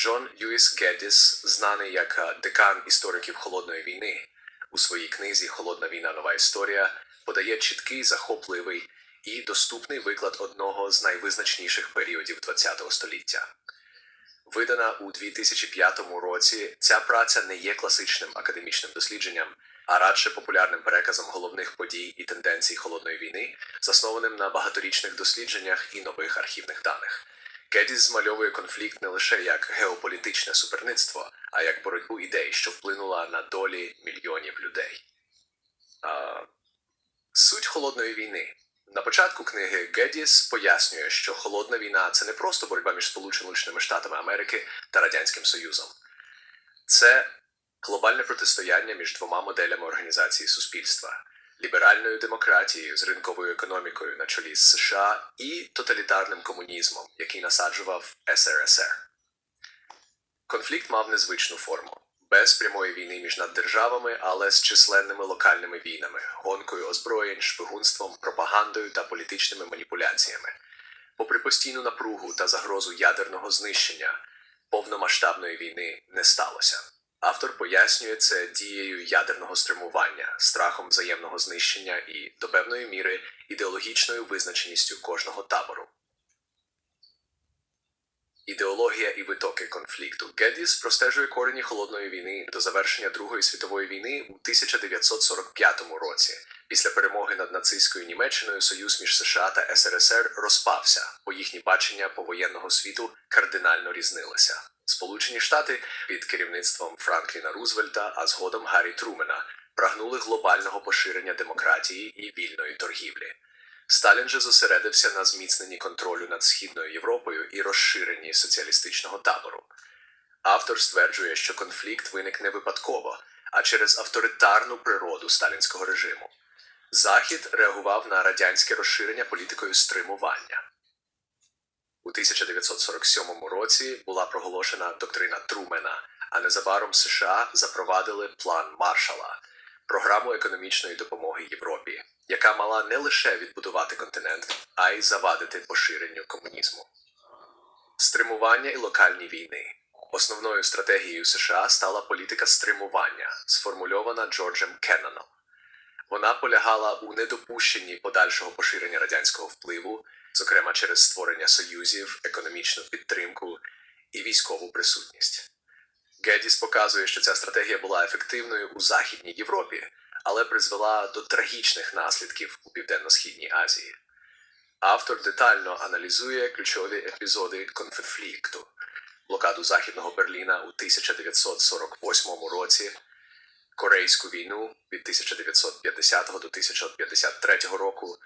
Джон Льюіс Геддіс, знаний як е, декан істориків холодної війни, у своїй книзі Холодна війна. Нова історія подає чіткий, захопливий і доступний виклад одного з найвизначніших періодів ХХ століття. Видана у 2005 році, ця праця не є класичним академічним дослідженням, а радше популярним переказом головних подій і тенденцій холодної війни, заснованим на багаторічних дослідженнях і нових архівних даних. Геддіс змальовує конфлікт не лише як геополітичне суперництво, а як боротьбу ідей, що вплинула на долі мільйонів людей. А, суть холодної війни. На початку книги Геддіс пояснює, що холодна війна це не просто боротьба між Сполученими Штатами Америки та Радянським Союзом. Це глобальне протистояння між двома моделями організації суспільства ліберальною демократією з ринковою економікою на чолі з США і тоталітарним комунізмом, який насаджував СРСР. Конфлікт мав незвичну форму без прямої війни між наддержавами, але з численними локальними війнами, гонкою озброєнь, шпигунством, пропагандою та політичними маніпуляціями. Попри постійну напругу та загрозу ядерного знищення, повномасштабної війни не сталося. Автор пояснює це дією ядерного стримування, страхом взаємного знищення і, до певної міри, ідеологічною визначеністю кожного табору. Ідеологія і витоки конфлікту. Геддіс простежує корені холодної війни до завершення Другої світової війни у 1945 році. Після перемоги над нацистською Німеччиною союз між США та СРСР розпався, бо їхні бачення повоєнного світу кардинально різнилися. Сполучені Штати під керівництвом Франкліна Рузвельта, а згодом Гаррі Трумена, прагнули глобального поширення демократії і вільної торгівлі. Сталін же зосередився на зміцненні контролю над Східною Європою і розширенні соціалістичного табору. Автор стверджує, що конфлікт виник не випадково, а через авторитарну природу сталінського режиму. Захід реагував на радянське розширення політикою стримування. У 1947 році була проголошена доктрина Трумена, а незабаром США запровадили план Маршала програму економічної допомоги Європі, яка мала не лише відбудувати континент, а й завадити поширенню комунізму. Стримування і локальні війни. Основною стратегією США стала політика стримування, сформульована Джорджем Кенноном. Вона полягала у недопущенні подальшого поширення радянського впливу, зокрема через створення союзів, економічну підтримку і військову присутність. Геддіс показує, що ця стратегія була ефективною у Західній Європі, але призвела до трагічних наслідків у Південно-Східній Азії. Автор детально аналізує ключові епізоди конфлікту, блокаду Західного Берліна у 1948 році, Корейську війну від 1950 до 1953 року,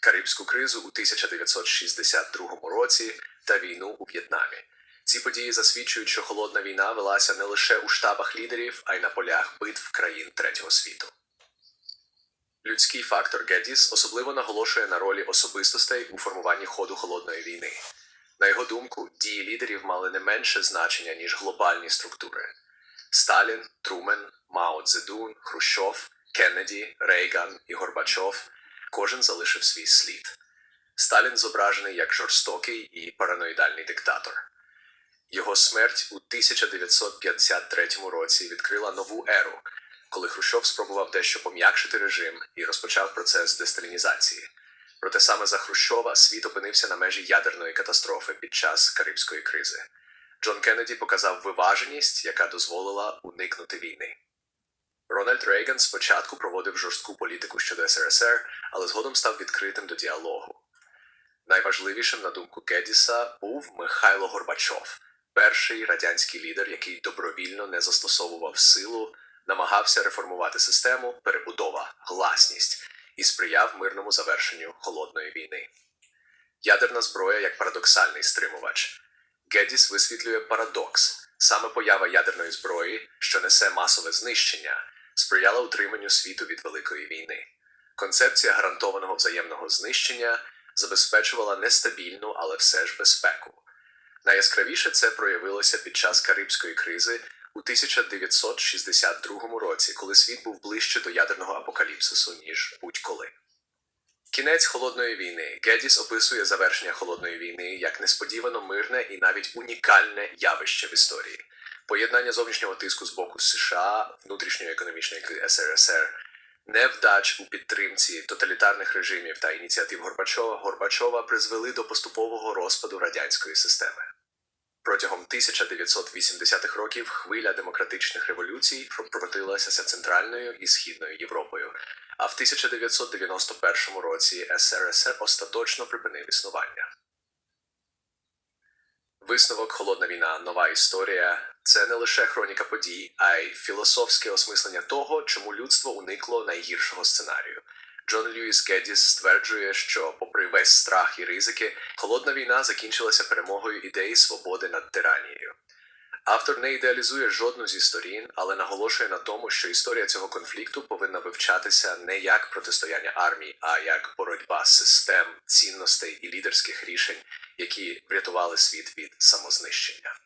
Карибську кризу у 1962 році та війну у В'єтнамі. Ці події засвідчують, що холодна війна велася не лише у штабах лідерів, а й на полях битв країн третього світу. Людський фактор Геддіс особливо наголошує на ролі особистостей у формуванні ходу холодної війни. На його думку, дії лідерів мали не менше значення, ніж глобальні структури. Сталін, Трумен, Мао Цзедун, Хрущов, Кеннеді, Рейган і Горбачов кожен залишив свій слід. Сталін зображений як жорстокий і параноїдальний диктатор. Його смерть у 1953 році відкрила нову еру, коли Хрущов спробував дещо пом'якшити режим і розпочав процес десталінізації. Проте саме за Хрущова світ опинився на межі ядерної катастрофи під час Карибської кризи. Джон Кеннеді показав виваженість, яка дозволила уникнути війни. Рональд Рейган спочатку проводив жорстку політику щодо СРСР, але згодом став відкритим до діалогу. Найважливішим, на думку Геддіса, був Михайло Горбачов, перший радянський лідер, який добровільно не застосовував силу, намагався реформувати систему, перебудова, гласність і сприяв мирному завершенню холодної війни. Ядерна зброя як парадоксальний стримувач. Геддіс висвітлює парадокс. Саме поява ядерної зброї, що несе масове знищення, сприяла утриманню світу від Великої війни. Концепція гарантованого взаємного знищення забезпечувала нестабільну, але все ж безпеку. Найяскравіше це проявилося під час Карибської кризи у 1962 році, коли світ був ближче до ядерного апокаліпсису, ніж будь-коли. Кінець холодної війни. Гедіс описує завершення холодної війни як несподівано мирне і навіть унікальне явище в історії. Поєднання зовнішнього тиску з боку США, внутрішньої економічної СРСР, невдач у підтримці тоталітарних режимів та ініціатив Горбачова Горбачова призвели до поступового розпаду радянської системи. Протягом 1980-х років хвиля демократичних революцій прокотилася центральною і східною Європою, а в 1991 році СРСР остаточно припинив існування. Висновок Холодна війна нова історія це не лише хроніка подій, а й філософське осмислення того, чому людство уникло найгіршого сценарію. Джон Льюіс Геддіс стверджує, що, попри весь страх і ризики, холодна війна закінчилася перемогою ідеї свободи над тиранією. Автор не ідеалізує жодну зі сторін, але наголошує на тому, що історія цього конфлікту повинна вивчатися не як протистояння армій, а як боротьба систем, цінностей і лідерських рішень, які врятували світ від самознищення.